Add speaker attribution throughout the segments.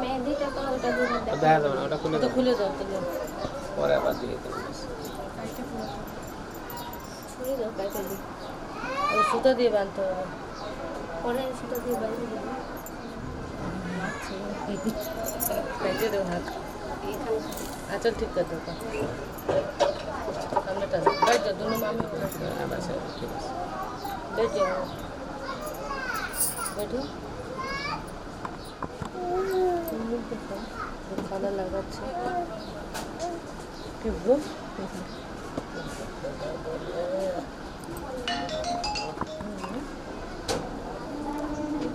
Speaker 1: মেহেদিটা তো ওটা
Speaker 2: দেখা যাবে না ওটা খুলে
Speaker 3: তো খুলে যাও তাহলে
Speaker 2: পরে আবার দিয়ে দেবো।
Speaker 1: খুলে যাও কাইটা দিই
Speaker 3: ওই সুতো দিয়ে আচ্ছা ঠিক
Speaker 2: আছে।
Speaker 3: হ্যাঁ, সামনেটা খানা লাগাচ্ছে কি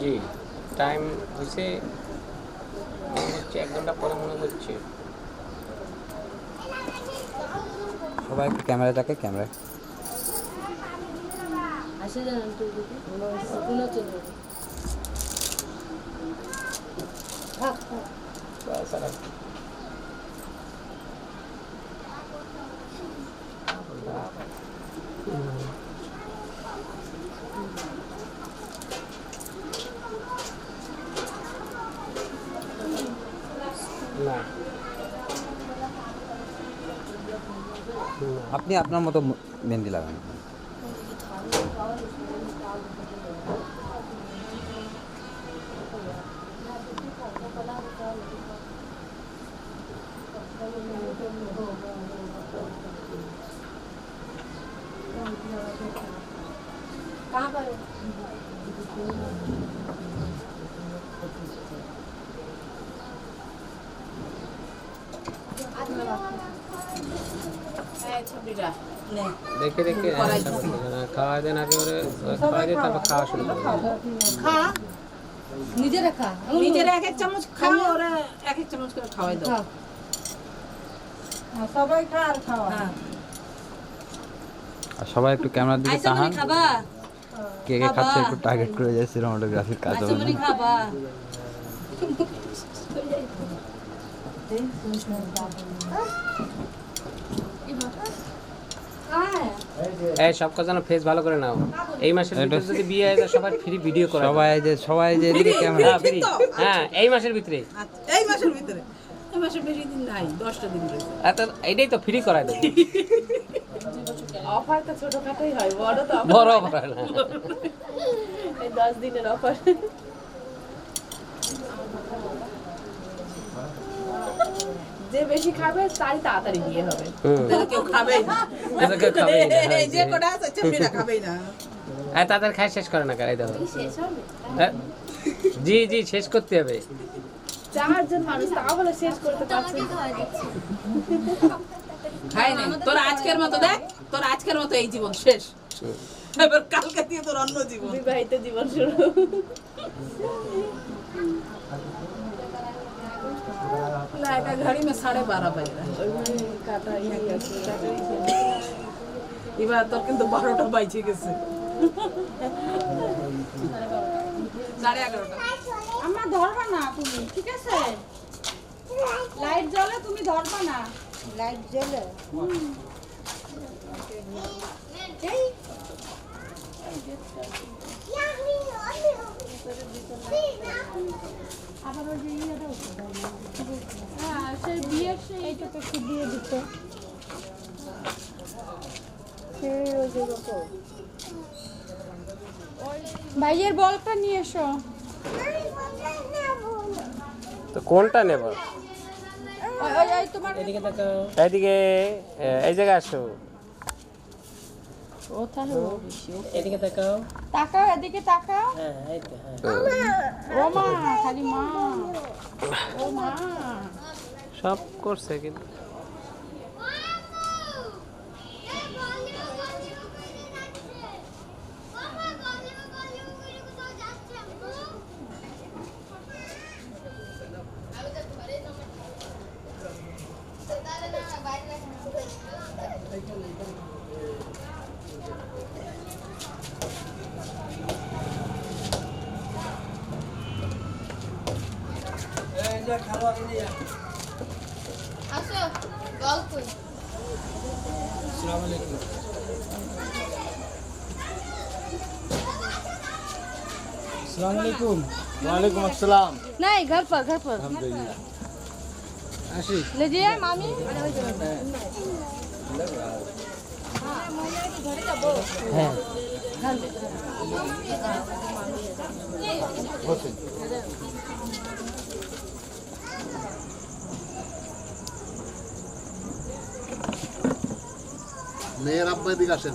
Speaker 2: জি টাইম হয়েছে হচ্ছে এক ঘণ্টা পরে মনে হচ্ছে।
Speaker 4: সবাই একটু ক্যামেরা দেখে ক্যামেরা
Speaker 3: আসে জানেন তুই দিদি কোনো চলবে থাক থাক
Speaker 2: বাস আর এক- না
Speaker 4: আপনি আপনার মতো ম- মেহেন্দি লাগান
Speaker 2: দেখে দেখে হ্যাঁ, খাওয়া দেন আগে ওরে খাওয়া দিয়ে তারপর খাওয়া শুরু
Speaker 5: খা।
Speaker 3: নিজেরা খা।
Speaker 5: এক এক চামচ খাও ওরা এক এক চামচ করে খাওয়াই দাও।
Speaker 3: হ্যাঁ,
Speaker 5: সবাই খাওয়া। হ্যাঁ।
Speaker 4: আর সবাই একটু ক্যামেরার দিকে
Speaker 3: তাকান।
Speaker 4: কে কে খাচ্ছে একটু টার্গেট করে যায় সিনেমাটোগ্রাফির কাজ
Speaker 2: এই সব কথা ফেস ভালো করে নাও। এই মাসের ভিতরে যদি বিয়ে হয় সবাই ফ্রি ভিডিও করা
Speaker 4: সবাই যে সবাই যে এদিকে ক্যামেরা
Speaker 2: হ্যাঁ হ্যাঁ এই মাসের ভিতরে।
Speaker 5: আচ্ছা, এই মাসের ভিতরে। এই মাসে বেশি দিন নাই দশটা দিন রয়েছে।
Speaker 2: এটাই তো ফ্রি করাই দেবো
Speaker 3: অফার তো ছোটখাটোই হয় বড় তো
Speaker 2: বড় করায় না।
Speaker 3: এই দশ দিনের অফার যে বেশি খাবে তারই তাড়াতাড়ি বিয়ে হবে।
Speaker 5: কেউ না।
Speaker 2: না, হ্যাঁ,
Speaker 5: যে কটা আছে চেপড়িরা খাবেই না।
Speaker 2: হ্যাঁ তাদের খাই শেষ করে না কারাই দেখো
Speaker 1: শেষ হবে
Speaker 2: হ্যাঁ? জি জি শেষ করতে হবে।
Speaker 3: চারজন মানুষ তা বলে শেষ করতে পারছে
Speaker 5: খাই নাই। তোর আজকের মতো দেখ তোর আজকের মতো এই জীবন শেষ। এবার কালকে দিয়ে তোর অন্য জীবন।
Speaker 3: বিবাহিত জীবন শুরু।
Speaker 5: लाएगा घड़ी में साढ़े बारह बज रहा है
Speaker 3: কাটা ইয়ে আছে
Speaker 5: এবার তোর কিন্তু বারোটা বাজে গেছে সাড়ে এগারোটা
Speaker 6: আমার ধরবা না তুমি ঠিক আছে লাইট জ্বলে তুমি ধরবা না লাইট জ্বলে আবার হ্যাঁ ভাইয়ের বলটা নিয়ে এসো।
Speaker 2: তো কোনটা নেব?
Speaker 3: এদিকে
Speaker 2: এই জায়গায় আসো।
Speaker 3: ও বেশি ও এদিকে তাকাও
Speaker 6: তাকাও এদিকে তাকাও
Speaker 3: হ্যাঁ এই তো হ্যাঁ
Speaker 6: ও মা খালি মা ও মা
Speaker 2: সব করছে কিন্তু
Speaker 1: আসো গল্প
Speaker 7: वालेकुम अस्सलाम
Speaker 1: नहीं घर पर घर पर
Speaker 7: আসি
Speaker 1: लीजिए मामी
Speaker 7: বসেন মেয়ের আব্বা এদিকে আসেন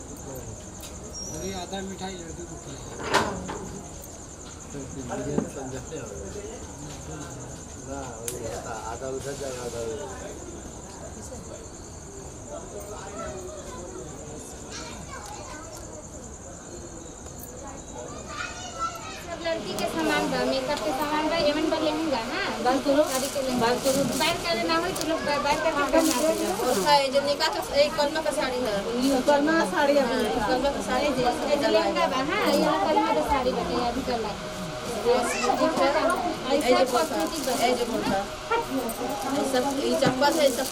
Speaker 7: আচ্ছা
Speaker 2: আদা মিঠাই লड्डू
Speaker 7: না ওই আদা উঠে যায় আদা
Speaker 8: लड़की के सामान बा मेकअप के सामान बा एवन बा लहंगा हाँ? बाल तो शादी के लहंगा। बाल तो बाहर करे ना होई तो लोग का काम ना
Speaker 1: और है जो निकाह का एक कलमा का साड़ी है।
Speaker 6: कलमा साड़ी है।
Speaker 1: कलमा का साड़ी जैसे
Speaker 8: ये जो लहंगा बा हाँ ये कलमा का साड़ी बाटे अभी कल ला ऐसा कॉस्मेटिक बा
Speaker 1: ये जो बोलता ये सब चप्पल है सब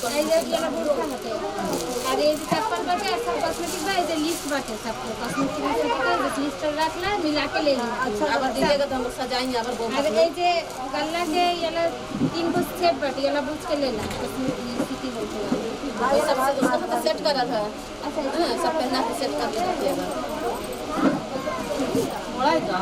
Speaker 8: अरे चप्पल बाटे सब कॉस्मेटिक बा इधर लिस्ट बाटे सबको कॉस्मेटिक लिस्ट लिस्ट रखला मिला के ले लिया
Speaker 1: अच्छा अब दीजिएगा तो हम सजाएँगे
Speaker 8: अब
Speaker 1: बहुत अरे
Speaker 8: ये जे गल्ला के याला तीन गो स्टेप बाटे याला बुझ के ले ला सिटी बोलते हैं
Speaker 1: सब सब तो सेट करल है अच्छा सब पहना के सेट कर लेते हैं
Speaker 8: बड़ा है
Speaker 6: का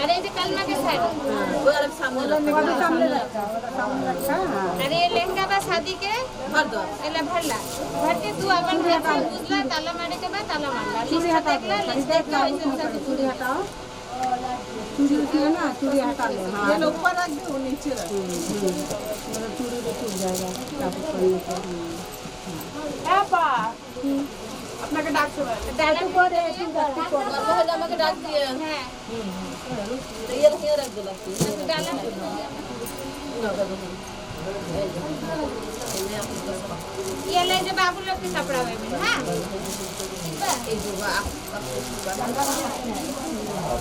Speaker 6: আরে এই যে কালমাকে শাড়ি
Speaker 8: ওই আর সামনে লাগা সামনে লাগা
Speaker 1: আরে এই
Speaker 8: লেহেঙ্গা বা শাদিকে ভর দাও এলা ভরলা ভরতে তু আপন হাতে বুঝলা তালা মারে কে বা তালা মারলা। লিস্ট দেখলা লিস্ট
Speaker 6: দেখলা। ওই সব চুড়ি হটাও চুড়ি উঠি না চুড়ি হটালো
Speaker 5: হ্যাঁ। এর উপর রাখবে ও নিচে রাখবে।
Speaker 6: চুড়ি তো চুড়ি যাবে তারপর পাপা कुछ करने के
Speaker 5: अपना के डाक से
Speaker 8: ताला को दे तू
Speaker 1: और वो जमा के डाल दिए
Speaker 8: हां
Speaker 1: तो ये रख ये रख दो
Speaker 8: तू डाला ये ले जे बाबू लोग के कपड़ा में हां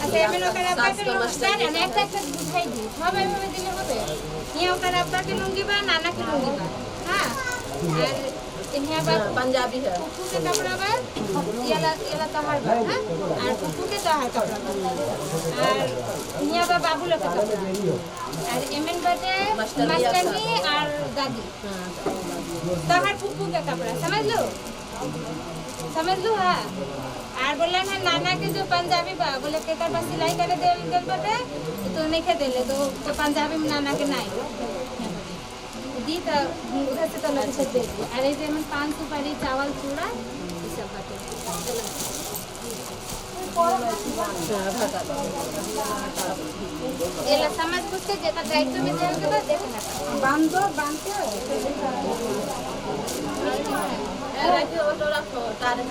Speaker 8: আচ্ছা আমি লোকের আব্বাকে জানেন একটা একটা বুঝাই দিই সবাই ভাবে দিলে হবে ইয়ে ওটার আব্বাকে লুঙ্গি বা নানাকে লুঙ্গি বা হ্যাঁ আর यहाँ पर
Speaker 1: पंजाबी है
Speaker 8: कुकू के कपड़ा बा येला येला तोहार बा हाँ और कुकू के तोहार कपड़ा बा और यहाँ बा बाबू लोग के कपड़ा और एमन बाटे मस्टरनी और दादी तोहार कुकू के कपड़ा समझ लो समझ लो हाँ और बोला ना नाना के जो पंजाबी बा बोले के कर सिलाई करे दे दे बटे तो नहीं के देले तो तो पंजाबी में नाना के नहीं दी तो उधर से तो लोग से दे दी अरे जे में पान सुपारी चावल चूड़ा ये सब बाटे चलो ये ला समझ बुझ के जेता दायित्व में देल के बाद देखना
Speaker 6: बांध दो बांध के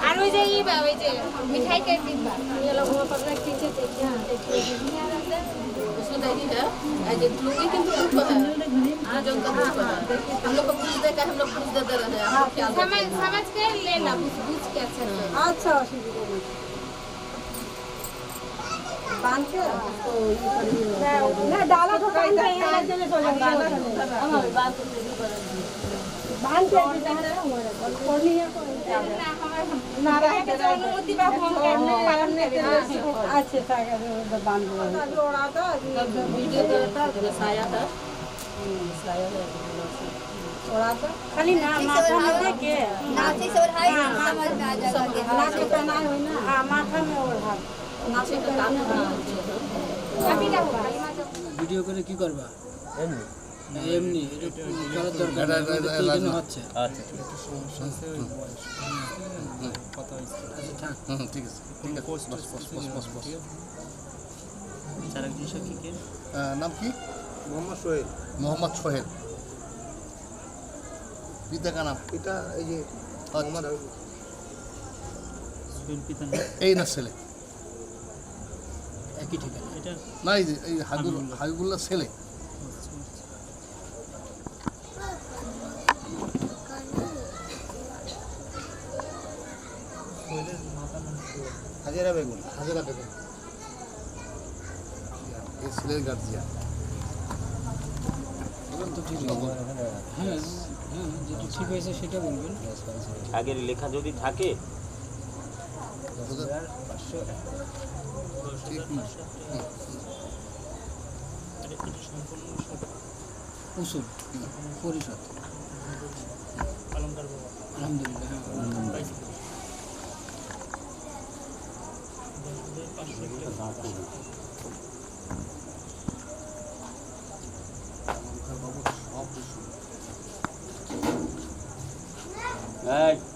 Speaker 8: আর ওই যে ই বা ওই যে মিঠাই के दिन बा
Speaker 1: ये लोग वहाँ पर रख पीछे देखिए हाँ देखिए उसमें दे दी है ऐसे लुंगी के ऊपर है हाँ जो उनका ऊपर है हम लोग को पूछ दे के हम लोग पूछ दे दे रहे हैं आप क्या
Speaker 8: समझ समझ के ले ला बुझ बुझ के अच्छा से
Speaker 6: अच्छा सीधी बोली बांध के तो ये करिए ना डाला तो बांध के यहाँ चले तो डाला बांध के खाली ना माथा में देके
Speaker 8: नाचे से ओढ़ाई समझ में आ जाएगा कि हाँ
Speaker 6: नाच पे ना होई ना हाँ माथा में ओढ़ा
Speaker 1: नाचे का काम
Speaker 8: अभी ना होगा
Speaker 9: ভিডিও করে কি করবা না, এমনি করার দরকার হচ্ছে।
Speaker 7: আচ্ছা
Speaker 9: আচ্ছা,
Speaker 7: ঠিক আছে। নাম কি?
Speaker 10: মোহাম্মদ সোহেল।
Speaker 7: মোহাম্মদ সোহেল। পিতা কা নাম?
Speaker 10: এটা এই যে
Speaker 7: এই না ছেলে।
Speaker 9: একই ঠিকানা। এটা
Speaker 7: না এই হাবিবুল্লাহ ছেলে।
Speaker 10: হাজারা বেগুন
Speaker 7: হাজারা বেগম এই ছেলের গার্জিয়ান।
Speaker 9: তো ঠিক হ্যাঁ হ্যাঁ যেটা ঠিক হয়েছে সেটা বলবেন।
Speaker 2: আগের লেখা যদি থাকে?
Speaker 9: পরিষদ। আলহামদুলিল্লাহ হ্যাঁ
Speaker 2: এই।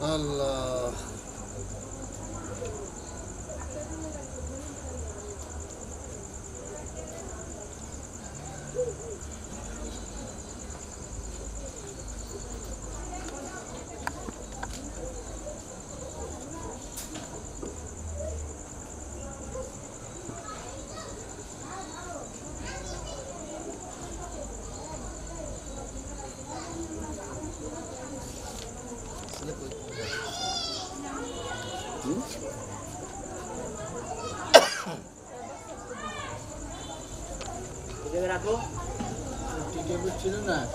Speaker 7: আল্লাহ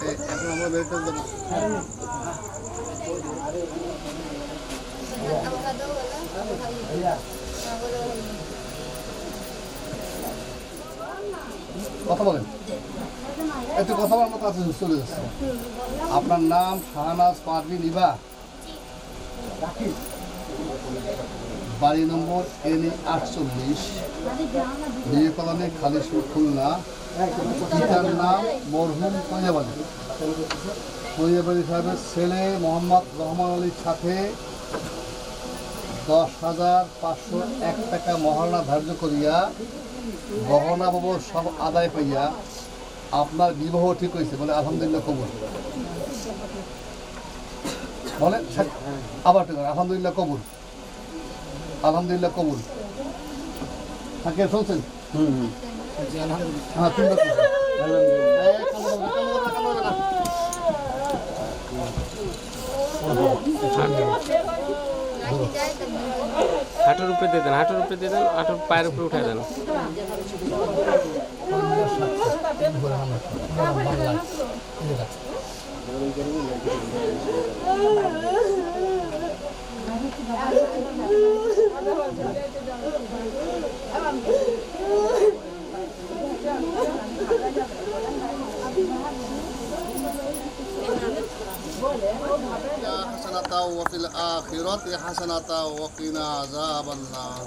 Speaker 7: এই, এখন আমরা বেরোতে দেবো
Speaker 8: avocado वाला
Speaker 7: কথা বলেন। একটু কথা বলার মতো আছে, চলে যাচ্ছে। আপনার নাম শাহনাজ পারভিন ইবা বাড়ি নম্বর এন এ আটচল্লিশ, বিয়ে কলোনি, খালিশপুর, খুলনা। পিতার নাম মরহুম তৈয়াবাড়ি তৈয়াবাড়ি সাহেবের ছেলে মোহাম্মদ রহমান আলীর সাথে দশ হাজার পাঁচশো এক টাকা মহারণা ধার্য করিয়া গহনা বাবু সব আদায় পাইয়া আপনার বিবাহ ঠিক হয়েছে বলে আলহামদুলিল্লাহ কবুল। বলে আবার ঠিক আছে, আলহামদুলিল্লাহ কবুল। আলহামদুলিল্লাহ কবুল। থাকে শুনছেন? হ্যাঁ তুমি
Speaker 2: হাঁটুর উপরে দিয়ে দেন হাঁটুর উপরে দিয়ে দেন হাঁটুর পায়ের উপরে উঠে দেন
Speaker 7: Thank you. وفي الآخرة حسنة وقنا عذاب النار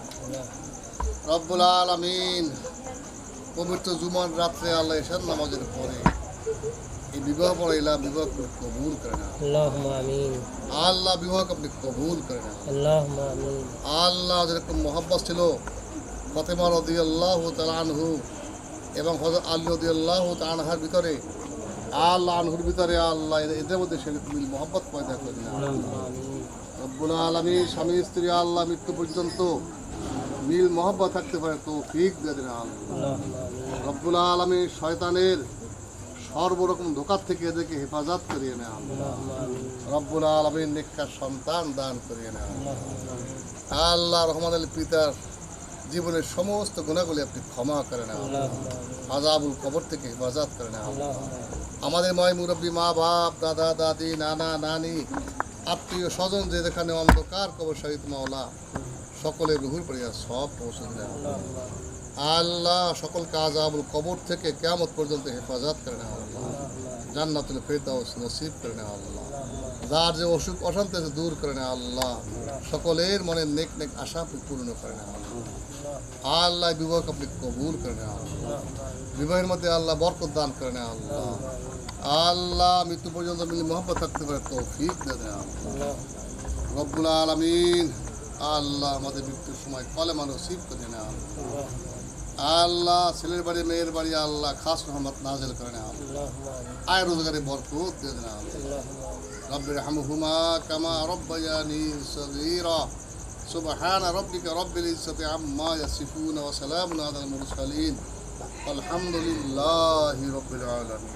Speaker 7: রব্বুল আলামিন পবিত্র জুমার রাত্রে আল্লাহ এসার নামাজের পরে এই বিবাহ পড়াইলাম বিবাহ কবুল করে না
Speaker 9: اللهم آمين
Speaker 7: আল্লাহ বিবাহ আপনি কবুল করে না
Speaker 9: اللهم آمين
Speaker 7: আল্লাহ যেরকম মহাব্বাস ছিল ফতেমা রদি আল্লাহ আনহু এবং হজরত আলী রদি আল্লাহ আনহার ভিতরে আল্লাহ ভিতরে আল্লাহ এদের- মধ্যে সেরকম মিল মহব্বত পয়দা করে রব্বুল আলমী স্বামী স্ত্রী আল্লাহ মৃত্যু পর্যন্ত মিল মহব্বত থাকতে পারে তো ফিক দিয়ে দেন আল্লাহ। রব্বুল আলমী শয়তানের সর্বরকম ধোকার থেকে এদেরকে হেফাজত করিয়ে নেয় রব্বুল আলমীর নিকার সন্তান দান করিয়ে নেয় আল্লাহ রহমান আলী পিতার জীবনের সমস্ত গুণাগুলি আপনি ক্ষমা করে নেন। আজাবুল কবর থেকে হেফাজত করে নেন। আমাদের ময় মুরব্বী, মা বাপ, দাদা, দাদি, নানা, নানি, আত্মীয় স্বজন যে যেখানে অন্ধকার কবর শহীদ মাওলা সকলের রুহুর পড়িয়া সব পৌঁছে দিলেন। আল্লাহ সকল কাজ আবুল কবর থেকে কেয়ামত পর্যন্ত হেফাজত করে নেওয়া আল্লাহ। জান্নাতুল ফেরদাউস নসিব করে নেওয়া আল্লাহ। যার যে অসুখ অশান্তি দূর করে নেওয়া আল্লাহ। সকলের মনে নেক নেক আশা পূর্ণ করে নেওয়া আল্লাহ। আল্লাহ বিবাহ আপনি কবুল করে নেওয়া আল্লাহ। বিবাহের মধ্যে আল্লাহ বরকত দান করে নেওয়া আল্লাহ। আল্লাহ মৃত্যু পর্যন্ত মিলি মোহাম্মত থাকতে পারে তৌফিক দিয়ে দেয় আল্লাহ রব্বুল আলমিন আল্লাহ আমাদের মৃত্যুর সময় কলে মানুষ সিপ করে নেওয়া আল্লাহ আল্লাহ ছেলের বাড়ি মেয়ের বাড়ি আল্লাহ খাস রহমত নাজেল করে নেওয়া আল্লাহ আয় রোজগারে বরকত দিয়ে দেন আল্লাহ رب ارحمهما كما ربياني صغيرا سبحان ربك رب العزة عما يصفون وسلام على المرسلين والحمد لله رب العالمين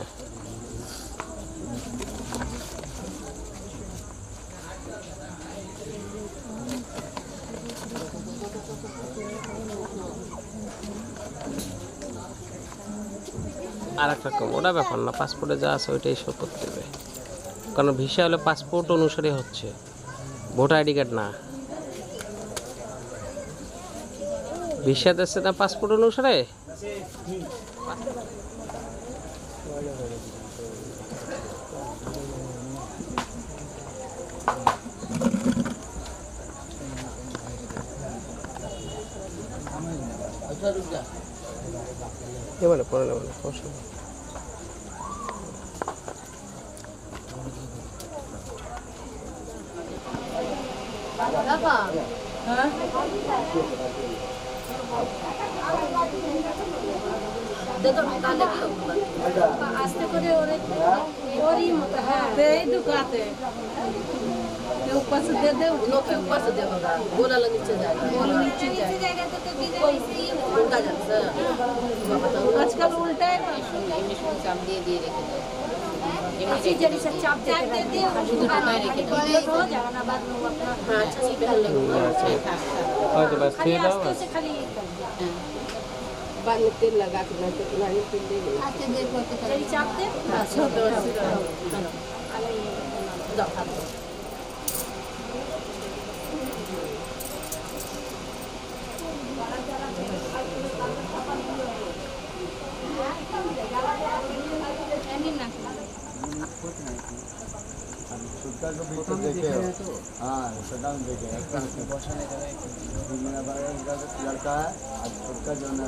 Speaker 2: আর একটা রকম ওটা ব্যাপার না পাসপোর্টে যা আছে ওইটাই শো করতে হবে। কারণ ভিসা হলে পাসপোর্ট অনুসারে হচ্ছে। ভোটার আইডি কার্ড না। ভিসা দিচ্ছে না পাসপোর্ট অনুসারে? এবারে পরে নেবেন সমস্যা
Speaker 1: দেখো তাহলে কি হবে?
Speaker 8: আস্তে করে ওরে ওরই মতো হ্যাঁ
Speaker 5: এই ঢুকাতে কেউ পাশে দিয়ে দে
Speaker 1: लोग ऊपर से देगा गोला लग नीचे जाएगा
Speaker 5: বলে নিচে যায়
Speaker 8: নিচে জায়গাতে তো বিদায় সেই
Speaker 1: उल्टा जाता है बताओ
Speaker 5: আজকাল উল্টায়
Speaker 1: चाप দিয়ে দিয়ে রেখে দাও
Speaker 8: ऐसी जड़ी से चाप चाप दे दे
Speaker 1: শুধু ঢুকায় রেখে দাও
Speaker 8: हो जाएगा ना बाद में
Speaker 1: बाद में तेल लगा के नहीं तो नहीं तेल दे दे
Speaker 8: आस्ते देर करके जड़ी चाप दे
Speaker 1: बस दो दो हाथ दो
Speaker 10: हाँ सदाम देखे लड़का है आज उसका जो है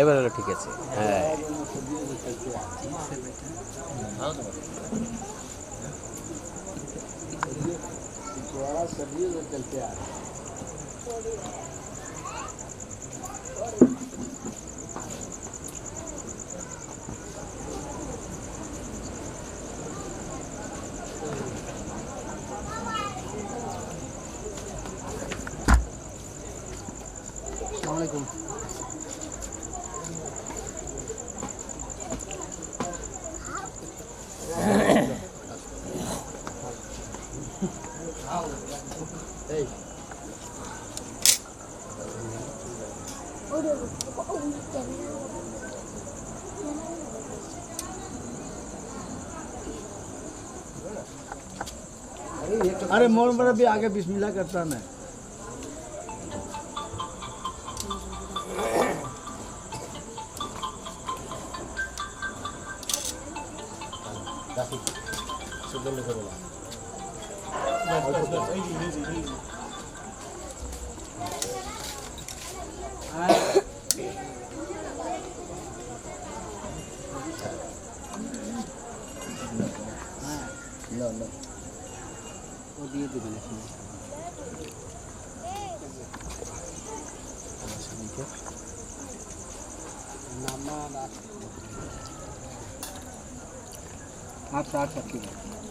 Speaker 2: এবার হলো ঠিক আছে হ্যাঁ
Speaker 10: सभी चलते आ रहे अलैक्म अरे मोहन बड़ा भी आगे बिस्मिल्लाह करता ना मैं No, no.
Speaker 9: ও দিয়ে দেবেন আচ্ছা আচ্ছা ঠিক আছে
Speaker 10: পানি কোনি সাবান খাওয়া হয়েছে
Speaker 2: কিলা হয়ে যাবে